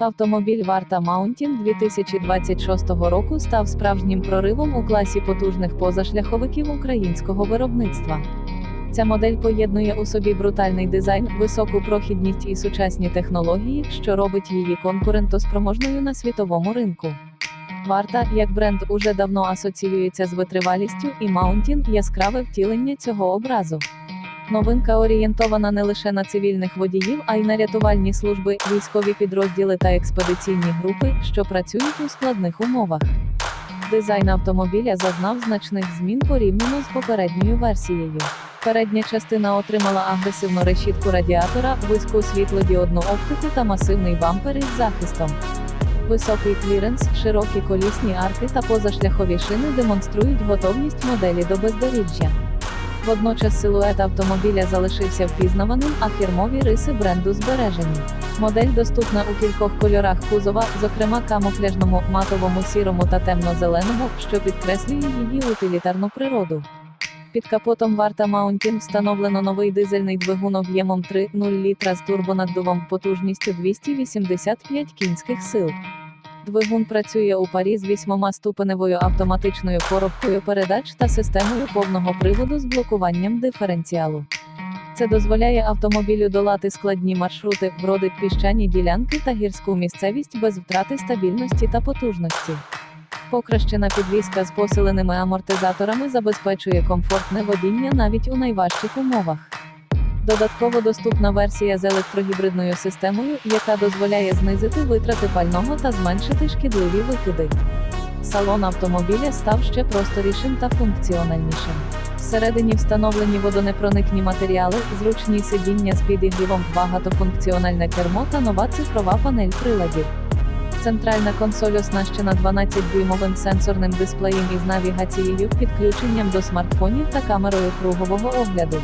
Автомобіль Варта Маунтін 2026 року став справжнім проривом у класі потужних позашляховиків українського виробництва. Ця модель поєднує у собі брутальний дизайн, високу прохідність і сучасні технології, що робить її конкурентоспроможною на світовому ринку. Варта, як бренд, уже давно асоціюється з витривалістю, і Маунтін яскраве втілення цього образу. Новинка орієнтована не лише на цивільних водіїв, а й на рятувальні служби, військові підрозділи та експедиційні групи, що працюють у складних умовах. Дизайн автомобіля зазнав значних змін порівняно з попередньою версією. Передня частина отримала агресивну решітку радіатора, вузьку світлодіодну оптику та масивний бампер із захистом. Високий кліренс, широкі колісні арки та позашляхові шини демонструють готовність моделі до бездоріжжя. Водночас силует автомобіля залишився впізнаваним, а фірмові риси бренду збережені. Модель доступна у кількох кольорах кузова, зокрема камуфляжному, матовому сірому та темно-зеленому, що підкреслює її утилітарну природу. Під капотом варта Маунтін встановлено новий дизельний двигун об'ємом 3,0 літра з турбонаддувом потужністю 285 кінських сил. Двигун працює у парі з вісьмомаступеневою автоматичною коробкою передач та системою повного приводу з блокуванням диференціалу. Це дозволяє автомобілю долати складні маршрути, броди, піщані ділянки та гірську місцевість без втрати стабільності та потужності. Покращена підвізка з посиленими амортизаторами забезпечує комфортне водіння навіть у найважчих умовах. Додатково доступна версія з електрогібридною системою, яка дозволяє знизити витрати пального та зменшити шкідливі викиди. Салон автомобіля став ще просторішим та функціональнішим. Всередині встановлені водонепроникні матеріали, зручні сидіння з підігрівом, багатофункціональне кермо та нова цифрова панель приладів. Центральна консоль оснащена 12-дюймовим сенсорним дисплеєм із навігацією, підключенням до смартфонів та камерою кругового огляду.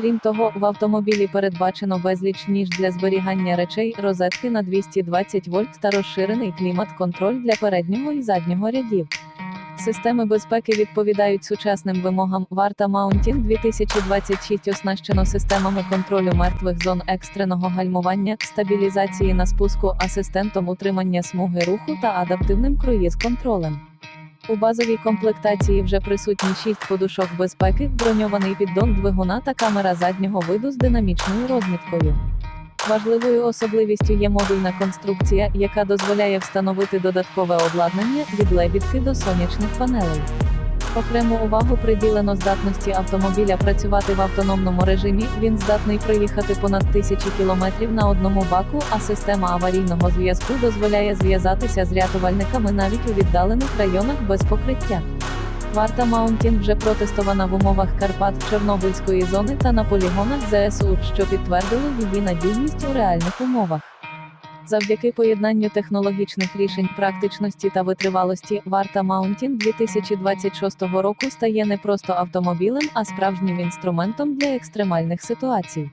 Крім того, в автомобілі передбачено безліч ніж для зберігання речей, розетки на 220 вольт та розширений клімат-контроль для переднього і заднього рядів. Системи безпеки відповідають сучасним вимогам. Варта Маунтін 2026 оснащено системами контролю мертвих зон екстреного гальмування, стабілізації на спуску, асистентом утримання смуги руху та адаптивним круїз-контролем. У базовій комплектації вже присутні 6 подушок безпеки, броньований піддон двигуна та камера заднього виду з динамічною розміткою. Важливою особливістю є модульна конструкція, яка дозволяє встановити додаткове обладнання від лебідки до сонячних панелей. Окрему увагу приділено здатності автомобіля працювати в автономному режимі. Він здатний проїхати понад тисячі кілометрів на одному баку, а система аварійного зв'язку дозволяє зв'язатися з рятувальниками навіть у віддалених районах без покриття. Варта Маунтін вже протестована в умовах Карпат Чорнобильської зони та на полігонах ЗСУ, що підтвердило її надійність у реальних умовах. Завдяки поєднанню технологічних рішень, практичності та витривалості, варта Маунтін 2026 року стає не просто автомобілем, а справжнім інструментом для екстремальних ситуацій.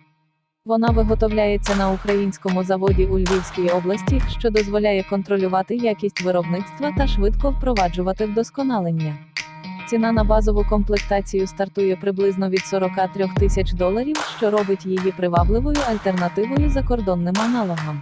Вона виготовляється на українському заводі у Львівській області, що дозволяє контролювати якість виробництва та швидко впроваджувати вдосконалення. Ціна на базову комплектацію стартує приблизно від 43 тисяч доларів, що робить її привабливою альтернативою закордонним аналогам.